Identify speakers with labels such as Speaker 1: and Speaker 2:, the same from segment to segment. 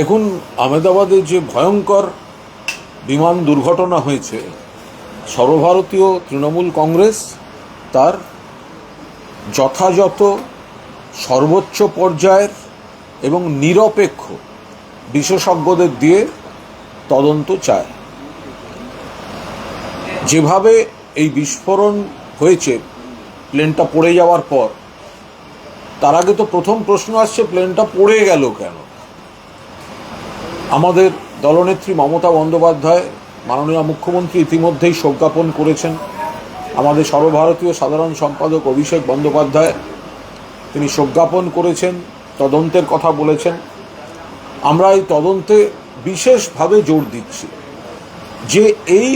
Speaker 1: দেখুন, আহমেদাবাদে যে ভয়ঙ্কর বিমান দুর্ঘটনা হয়েছে, সর্বভারতীয় তৃণমূল কংগ্রেস তার যথাযথ সর্বোচ্চ পর্যায়ের এবং নিরপেক্ষ বিশেষজ্ঞদের দিয়ে তদন্ত চায়। যেভাবে এই বিস্ফোরণ হয়েছে, প্লেনটা পড়ে যাওয়ার পর, তার আগে তো প্রথম প্রশ্ন আসছে, প্লেনটা পড়ে গেল কেন? আমাদের দলনেত্রী মমতা বন্দ্যোপাধ্যায়, মাননীয় মুখ্যমন্ত্রী ইতিমধ্যেই সজ্ঞাপন করেছেন। আমাদের সর্বভারতীয় সাধারণ সম্পাদক অভিষেক বন্দ্যোপাধ্যায়, তিনি শোকজ্ঞাপন করেছেন, তদন্তের কথা বলেছেন। আমরা এই তদন্তে বিশেষভাবে জোর দিচ্ছি যে এই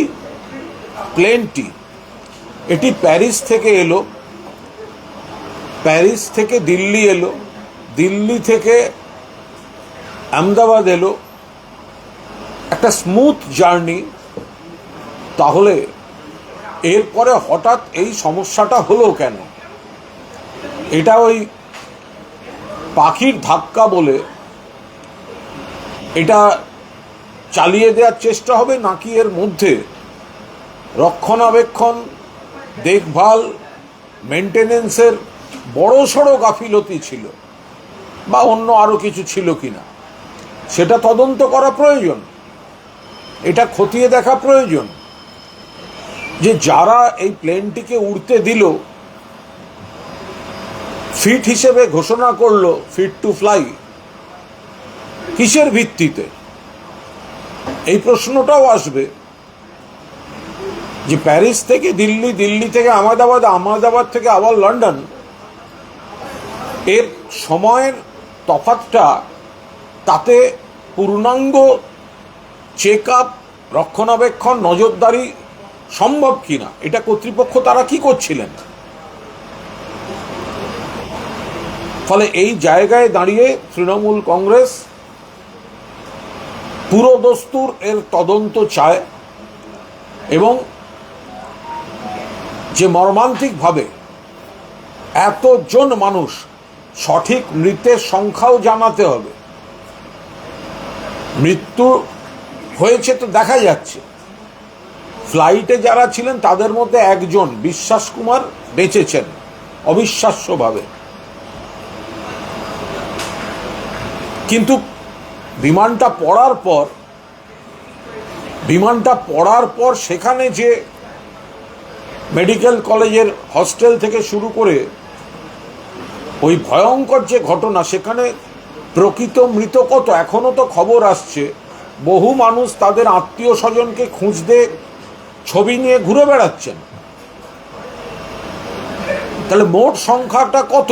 Speaker 1: প্লেনটি, এটি প্যারিস থেকে এলো, প্যারিস থেকে দিল্লি এলো, দিল্লি থেকে আহমেদাবাদ এলো একটা স্মুথ জার্নি তাহলে এরপরে হঠাৎ এই সমস্যাটা হলো কেন? এটা ওই পাখির ধাক্কা বলে এটা চালিয়ে দেওয়ার চেষ্টা হবে নাকি এর মধ্যে রক্ষণাবেক্ষণ, দেখভাল মেনটেনেন্সের বড় সড়ো গাফিলতি ছিল বা অন্য আরও কিছু ছিল কিনা? সেটা তদন্ত করা প্রয়োজন। এটা খতিয়ে দেখা প্রয়োজন। যে যারা এই প্লেনটিকে উড়তে দিল, ফিট হিসেবে ঘোষণা করল ফিট টু ফ্লাই। কিসের ভিত্তিতে? এই প্রশ্নটাও আসবে যে প্যারিস থেকে দিল্লি দিল্লি থেকে আহমেদাবাদ আহমেদাবাদ থেকে আবার লন্ডন, এর সময়ের তফাতটা তাতে পূর্ণাঙ্গ চেক আপ রক্ষণাবেক্ষণ, নজরদারি সম্ভব কিনা? এটা কর্তৃপক্ষ তারা কি করছিলেন? ফলে এই জায়গায় দাঁড়িয়ে তৃণমূল কংগ্রেস পুরো দস্তুর এর তদন্ত চায় এবং যে মর্মান্তিকভাবে এতজন মানুষ সঠিক মৃতের সংখ্যাও জানাতে হবে মৃত্যু হয়েছে তো দেখা যাচ্ছে। ফ্লাইটে যারা ছিলেন, তাদের মধ্যে একজন বিশ্বাস কুমার বেঁচেছেন, অবিশ্বাস্যভাবে। কিন্তু বিমানটা পড়ার পর, বিমানটা পড়ার পর সেখানে যে মেডিকেল কলেজের হস্টেল থেকে শুরু করে ওই ভয়ঙ্কর যে ঘটনা, সেখানে প্রকৃত মৃত কত এখনও তো খবর আসছে। বহু মানুষ তাদের আত্মীয় স্বজনকে খুঁজতে ছবি নিয়ে ঘুরে বেড়াচ্ছেন। তাহলে মোট সংখ্যাটা কত?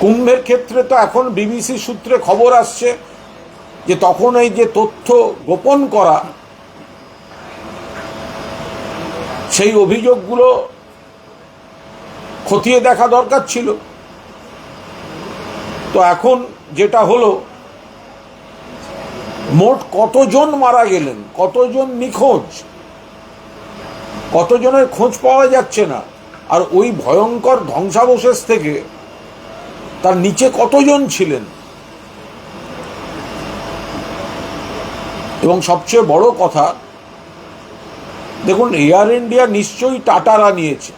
Speaker 1: কুম্ভের ক্ষেত্রে তো এখন বিবিসি সূত্রে খবর আসছে যে তখন এই যে তথ্য গোপন করা, সেই অভিযোগগুলো খতিয়ে দেখা দরকার ছিল। তো এখন যেটা হলো মোট কতজন মারা গেলেন? কতজন নিখোঁজ? কতজনের খোঁজ পাওয়া যাচ্ছে না? আর ওই ভয়ঙ্কর ধ্বংসাবশেষ থেকে তার নিচে কতজন ছিলেন? এবং সবচেয়ে বড় কথা, দেখুন এয়ার ইন্ডিয়া নিশ্চয়ই টাটারা নিয়েছে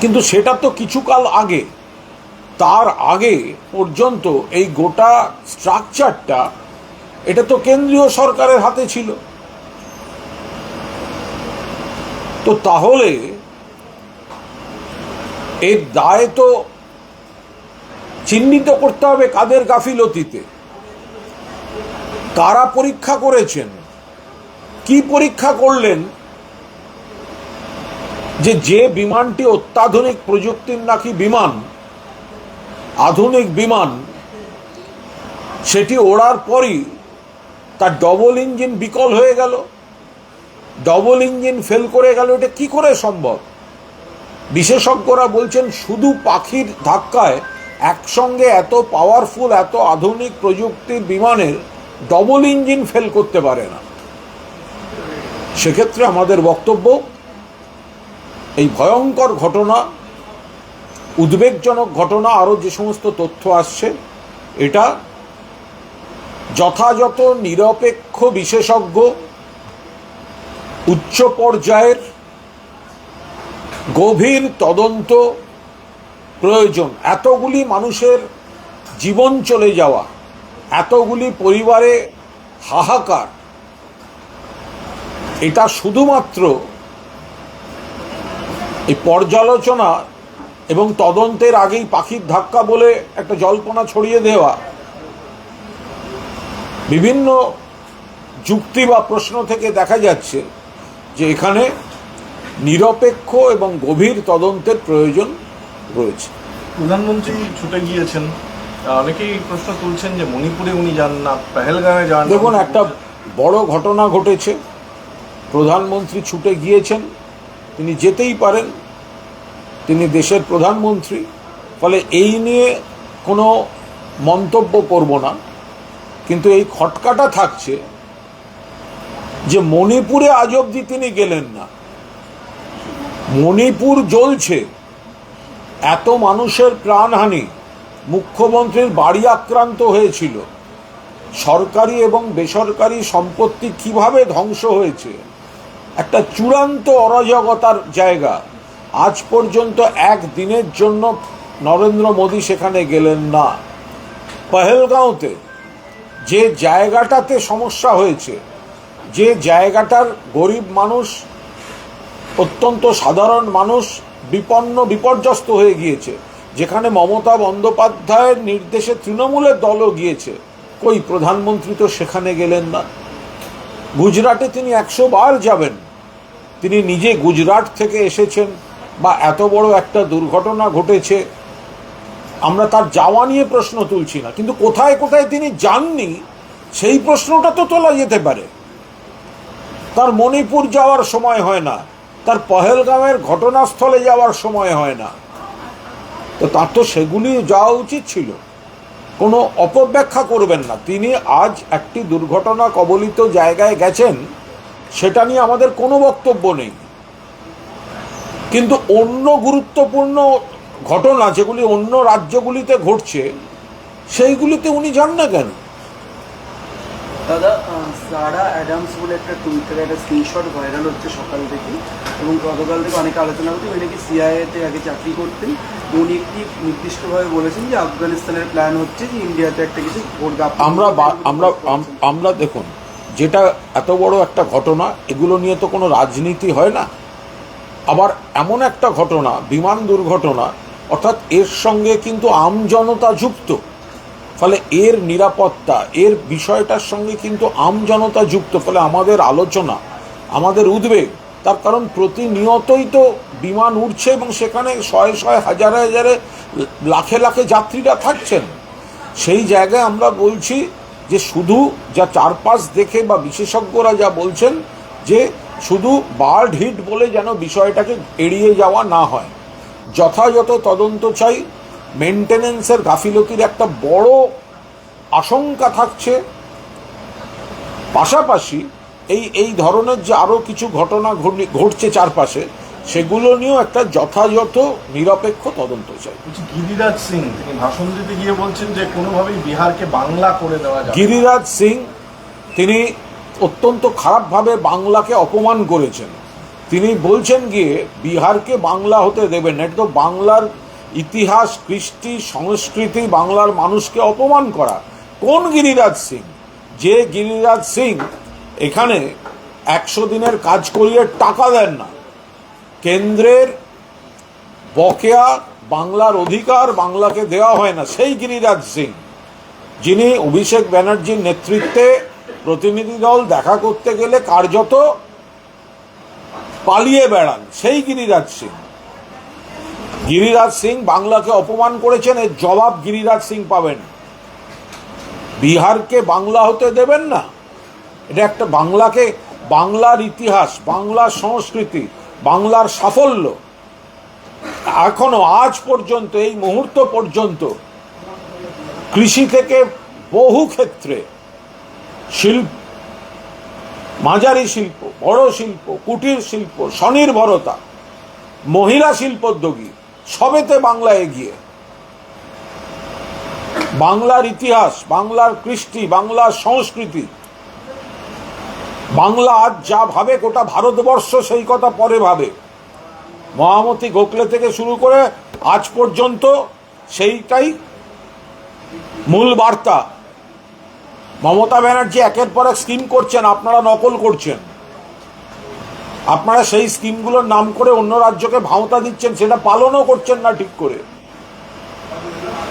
Speaker 1: কিন্তু সেটা তো কিছুকাল আগে, তার আগে পর্যন্ত এই গোটা স্ট্রাকচারটা এটা তো কেন্দ্রীয় সরকারের হাতে ছিল। তো তাহলে এর দায় তো চিহ্নিত করতে হবে কাদের গাফিলতিতে। কারা পরীক্ষা করেছেন? কি পরীক্ষা করলেন? যে যে বিমানটি অত্যাধুনিক প্রযুক্তির নাকি বিমান, আধুনিক বিমান, সেটি ওড়ার পরই তার ডবল ইঞ্জিন বিকল হয়ে গেল। ডবল ইঞ্জিন ফেল করে গেল, এটা কি করে সম্ভব? বিশেষজ্ঞরা বলছেন, শুধু পাখির ধাক্কায় একসঙ্গে এত পাওয়ারফুল এত আধুনিক প্রযুক্তির বিমানের ডবল ইঞ্জিন ফেল করতে পারে না। সেক্ষেত্রে আমাদের বক্তব্য, এই ভয়ঙ্কর ঘটনা, উদ্বেগজনক ঘটনা আরও যে সমস্ত তথ্য আসছে, এটা যথাযথ, নিরপেক্ষ বিশেষজ্ঞ, উচ্চ পর্যায়ের গভীর তদন্ত প্রয়োজন। এতগুলি মানুষের জীবন চলে যাওয়া, এতগুলি পরিবারে হাহাকার, এটা শুধুমাত্র এই পর্যালোচনা এবং তদন্তের আগেই পাখির ধাক্কা বলে একটা জল্পনা ছড়িয়ে দেওয়া বিভিন্ন যুক্তি বা প্রশ্ন থেকে দেখা যাচ্ছে যে এখানে নিরপেক্ষ এবং গভীর তদন্তের প্রয়োজন রয়েছে।
Speaker 2: প্রধানমন্ত্রী ছুটে গিয়েছেন। অনেকেই প্রশ্ন তুলছেন যে মণিপুরে উনি যান না পেহেলগাঁয়ে যান
Speaker 1: দেখুন একটা বড় ঘটনা ঘটেছে। প্রধানমন্ত্রী ছুটে গিয়েছেন। তিনি যেতেই পারেন। তিনি দেশের প্রধানমন্ত্রী। ফলে এই নিয়ে কোনো মন্তব্য করব না। কিন্তু এই খটকাটা থাকছে যে মণিপুরে আজ অবধি তিনি গেলেন না। মণিপুর জ্বলছে। এত মানুষের প্রাণহানি। মুখ্যমন্ত্রীর বাড়ি আক্রান্ত হয়েছিল। সরকারি এবং বেসরকারি সম্পত্তি কীভাবে ধ্বংস হয়েছে? একটা চূড়ান্ত অরাজকতার জায়গা। আজ পর্যন্ত এক দিনের জন্য নরেন্দ্র মোদী সেখানে গেলেন না। পহেলগাঁওতে যে জায়গাটাতে সমস্যা হয়েছে, যে জায়গাটার গরিব মানুষ, অত্যন্ত সাধারণ মানুষ বিপন্ন, বিপর্যস্ত হয়ে গিয়েছে। যেখানে মমতা বন্দ্যোপাধ্যায়ের নির্দেশে তৃণমূলের দলও গিয়েছে। কই প্রধানমন্ত্রী তো সেখানে গেলেন না। গুজরাটে তিনি একশো বার যাবেন। তিনি নিজে গুজরাট থেকে এসেছেন বা এত বড় একটা দুর্ঘটনা ঘটেছে আমরা তার যাওয়া নিয়ে প্রশ্ন তুলছি না। কিন্তু কোথায় কোথায় তিনি যাননি, সেই প্রশ্নটা তো তোলা যেতে পারে। তার মণিপুর যাওয়ার সময় হয় না, তার পহেলগামের ঘটনাস্থলে যাওয়ার সময় হয় না। তো তার তো সেগুলি যাওয়া উচিত ছিল। কোনো অপব্যাখ্যা করবেন না। তিনি আজ একটি দুর্ঘটনা কবলিত জায়গায় গেছেন, সেটা নিয়ে আমাদের কোনো বক্তব্য নেই। কিন্তু অন্য গুরুত্বপূর্ণ ঘটনা যেগুলি অন্য রাজ্যগুলিতে ঘটছে সেইগুলিতে উনি যান না কেন?
Speaker 3: দাদা সারা অ্যাডামস বলে একটা টুইটারে একটা স্ক্রিনশট ভাইরাল হচ্ছে সকাল থেকে এবং গতকাল থেকে অনেক আলোচনা হচ্ছে উনি নাকি সিআইএতে আগে চাকরি করতেন। উনি একটি নির্দিষ্টভাবে বলেছেন যে আফগানিস্তানের প্ল্যান হচ্ছে যে ইন্ডিয়াতে একটা কিছু
Speaker 1: আমরা আমরা আমরা দেখুন যেটা এত বড় একটা ঘটনা এগুলো নিয়ে তো কোনো রাজনীতি হয় না। আবার এমন একটা ঘটনা বিমান দুর্ঘটনা অর্থাৎ এর সঙ্গে কিন্তু আমজনতা যুক্ত। ফলে এর নিরাপত্তা, এর বিষয়টার সঙ্গে কিন্তু আমজনতা যুক্ত। ফলে আমাদের আলোচনা, আমাদের উদ্বেগ, তার কারণ প্রতিনিয়তই তো বিমান উঠছে এবং সেখানে শয়ে শয়ে হাজারে হাজারে লাখে লাখে যাত্রীরা থাকছেন। সেই জায়গায় আমরা বলছি যে শুধু যা চারপাশ দেখে বা বিশেষজ্ঞরা যা বলছেন যে শুধু বার্ড হিট বলে যেন বিষয়টাকে এড়িয়ে যাওয়া না হয়। যথাযথ তদন্ত চাই। মেনটেনেন্সের গাফিলতির একটা বড় আশঙ্কা থাকছে। পাশাপাশি এই এই ধরনের যে আরও কিছু ঘটনা ঘটছে চারপাশে সেগুলো নিয়েও একটা যথাযথ নিরপেক্ষ তদন্ত চাই।
Speaker 2: গিরিরাজ সিং তিনি ভাষণ দিতে গিয়ে বলছেন যে কোনোভাবেই বিহারকে বাংলা করে দেওয়া
Speaker 1: গিরিরাজ সিং তিনি অত্যন্ত খারাপভাবে বাংলাকে অপমান করেছেন। তিনি বলছেন গিয়ে বিহারকে বাংলা হতে দেবেন না। এটা তো বাংলার ইতিহাস, কৃষ্টি, সংস্কৃতি, বাংলার মানুষকে অপমান করা। কোন গিরিরাজ সিং? যে গিরিরাজ সিং এখানে একশো দিনের কাজ করিয়ে টাকা দেন না। কেন্দ্রের বকেয়া বাংলার অধিকার বাংলাকে দেওয়া হয় না। সেই গিরিরাজ সিং, যিনি অভিষেক ব্যানার্জির নেতৃত্বে প্রতিনিধি দল দেখা করতে গেলে কার্যত পালিয়ে বেড়ান। সেই গিরিরাজ সিং। গিরিরাজ সিং বাংলাকে অপমান করেছেন, এর জবাব গিরিরাজ সিং পাবেন। বিহারকে বাংলা হতে দেবেন না। এটা একটা বাংলাকে, বাংলার ইতিহাস, বাংলার সংস্কৃতি, বাংলার সাফল্য। এখনও আজ পর্যন্ত, এই মুহূর্ত পর্যন্ত কৃষি থেকে বহু ক্ষেত্রে শিল্প মাঝারি শিল্প, বড় শিল্প, কুটির শিল্প, স্বনির্ভরতা, মহিলা শিল্পোদ্যোগী, সবেতে বাংলা এগিয়ে। বাংলার ইতিহাস, বাংলার কৃষ্টি, বাংলার সংস্কৃতি, বাংলা আজ যা ভাবে গোটা ভারতবর্ষ সেই কথা পরে ভাবে। মহামতি গোখলে থেকে শুরু করে আজ পর্যন্ত সেইটাই মূল বার্তা। মমতা ব্যানার্জি একের পর এক স্কিম করছেন, আপনারা নকল করছেন। আপনারা সেই স্কিমগুলোর নাম করে অন্য রাজ্যকে ভাওতা দিচ্ছেন, সেটা পালনও করছেন না ঠিক করে।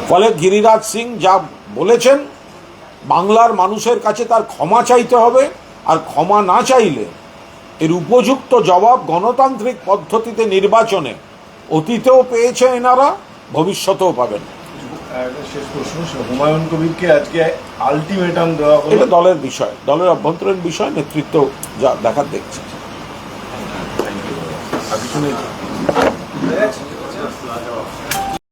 Speaker 1: ফলে গিরিরাজ সিং যা বলেছেন, বাংলার মানুষের কাছে তার ক্ষমা চাইতে হবে, আর ক্ষমা না চাইলে এর উপযুক্ত জবাব গণতান্ত্রিক পদ্ধতিতে নির্বাচনে অতীতেও পেয়েছেন এনারা, ভবিষ্যতেও পাবেন।
Speaker 2: শেষ প্রশ্ন হুমায়ুন কবিরকে আজকে আলটিমেটাম দেওয়া হলো।
Speaker 1: এটা দলের বিষয় দলের অভ্যন্তরীণ বিষয় নেতৃত্ব যা দেখার দেখছে।
Speaker 2: আর কিছু নেই